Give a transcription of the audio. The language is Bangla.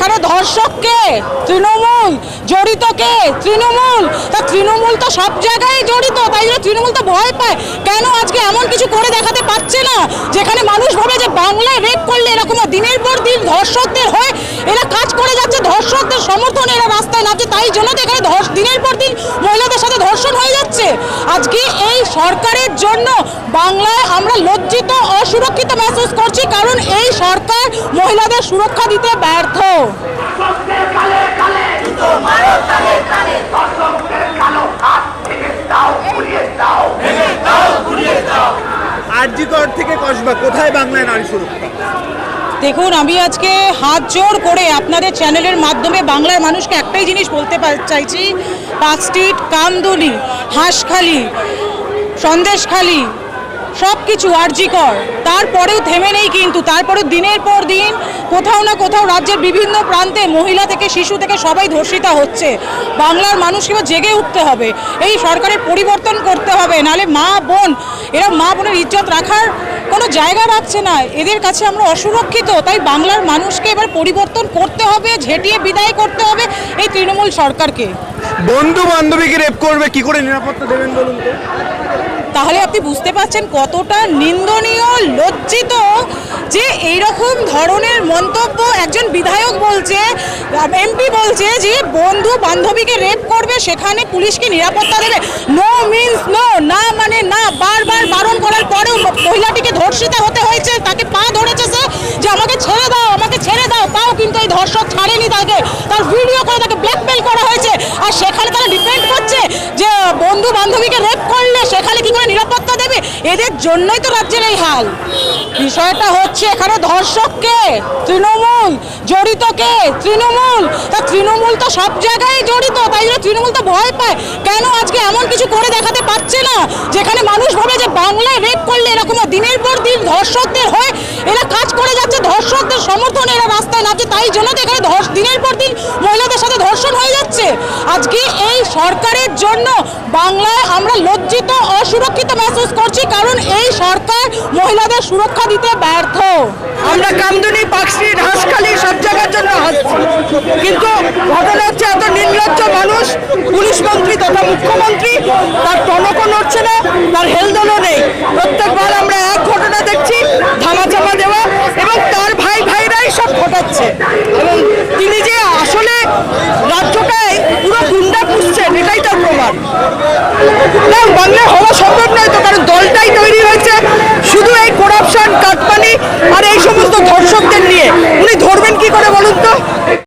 এখানে ধর্ষক কে? তৃণমূল। জড়িত কে? তৃণমূল। তা তৃণমূল তো সব জায়গায় জড়িত, তাই জন্য তৃণমূল তো ভয় পায়। কেন আজকে এমন কিছু করে দেখাতে পারছে না? যেখানে মানুষ ভাবে যে বাংলায় রেপ করলে এরকম দিনের পর দিন ধর্ষকদের হয়ে, এরা কাজ করে যাচ্ছে, ধর্ষকদের সমর্থনে এরা রাস্তায় নামছে তাই জন্য তো এখানে দিনের পর দিন মহিলাদের সাথে ধর্ষণ হয়ে যাচ্ছে। আজকে এই সরকারের জন্য বাংলায় আমরা লজ্জিত অসুরক্ষিত মেসেজ করছি কারণ এই সরকার মহিলাদের সুরক্ষা দিতে ব্যর্থ। সত্যের কালে কালে মারো তালে তালে দর্শকদের কালো হাত থেকে দাও ঘুরিয়ে দাও। আরজিকর থেকে কসবা কোথায় বাংলায় নারী সুরক্ষা? দেখুন আমি আজকে হাত জোর করে আপনাদের চ্যানেলের মাধ্যমে বাংলার মানুষকে একটাই জিনিস বলতে চাইছি পাঁচ স্ট্রিট কামদুলি হাঁসখালি সন্দেশখালি সব কিছু আর্জিকর তারপরেও থেমে নেই কিন্তু, তারপরেও দিনের পর দিন কোথাও না কোথাও রাজ্যের বিভিন্ন প্রান্তে মহিলা থেকে শিশু থেকে সবাই ধর্ষিতা হচ্ছে। বাংলার মানুষকে জেগে উঠতে হবে। এই সরকারের পরিবর্তন করতে হবে, নালে মা, বোন, এরা মা বোনের ইজ্জত রাখার কোনো জায়গা রাখছে না। এদের কাছে আমরা অসুরক্ষিত, তাই বাংলার মানুষকে এবার পরিবর্তন করতে হবে, ঝেঁটিয়ে বিদায় করতে হবে এই তৃণমূল সরকারকে। বন্ধু বান্ধবীকে রেপ করবে, কি করে নিরাপত্তা দেবেন বলুন তো? তাহলে আপনি বুঝতে পারছেন কতটা নিন্দনীয়, লজ্জিত যে এইরকম ধরনের মন্তব্য একজন বিধায়ক বলছে, এমপি বলছে যে বন্ধু বান্ধবীকে রেপ করবে, সেখানে পুলিশকে নিরাপত্তা দেবে। নো মিন্স নো না মানে না, বারবার বারণ করার পরেও মহিলাটিকে ধর্ষিতা হতে হয়েছে, তাকে পা ধরেছে সে যে আমাকে ছেড়ে দাও, আমাকে ছেড়ে দাও, তাও কিন্তু এই ধর্ষক ছাড়েনি তাকে। তার ভিডিও করে তাকে ব্ল্যাকমেল করা হয়েছে, আর সেখানে তারা ডিপেন্ড করছে যে বন্ধু বান্ধবীকে রেপ করলে সেখানে কি করে নিরাপত্তা দেবে? এদের জন্যই তো রাজ্যের এই হাল। বিষয়টা হচ্ছে এখানে ধর্ষক কে? তৃণমূল। জড়িত কে? তৃণমূল। তা তৃণমূল তো সব জায়গায় জড়িত, তাই জন্য তৃণমূল তো ভয় পায়। কেন আজকে এমন কিছু করে দেখাতে পারছে না? যেখানে মানুষ ভাবে যে বাংলায় রেপ করলে এরকম দিনের পর দিন ধর্ষকদের হয়ে, এরা কাজ করে যাচ্ছে, ধর্ষকদের সমর্থনে এরা রাস্তায় নামছে, তাই জন্য তো এখানে দিনের পর দিন মহিলাদের সাথে ধর্ষণ হয়ে যাচ্ছে। আজকে এই সরকারের জন্য বাংলায় আমরা লজ্জিত অসুরক্ষিত মেসেজ করছি, কারণ এই সরকার মহিলাদের সুরক্ষা দিতে ব্যর্থ। আমরা কামদুনি পার্কস্ট্রিট হাঁসখালি সব জায়গার জন্য হাসছি কিন্তু ঘটনা হচ্ছে, এত নির্লজ্জ মানুষ, পুলিশ মন্ত্রী তথা মুখ্যমন্ত্রী, তার টনকও নড়ছে না, তার হেলদোলও নেই। প্রত্যেকবার আমরা এক ঘটনা দেখছি, ধামাচাপা দেওয়া, এবং তার ভাই ভাইরাই সব ঘটাচ্ছে। এবং তিনি যে আসলে রাজ্যটায় পুরো না বাংলায় হওয়া সম্ভব নয় তো কারণ দলটাই তৈরি হয়েছে। শুধু এই করাপশন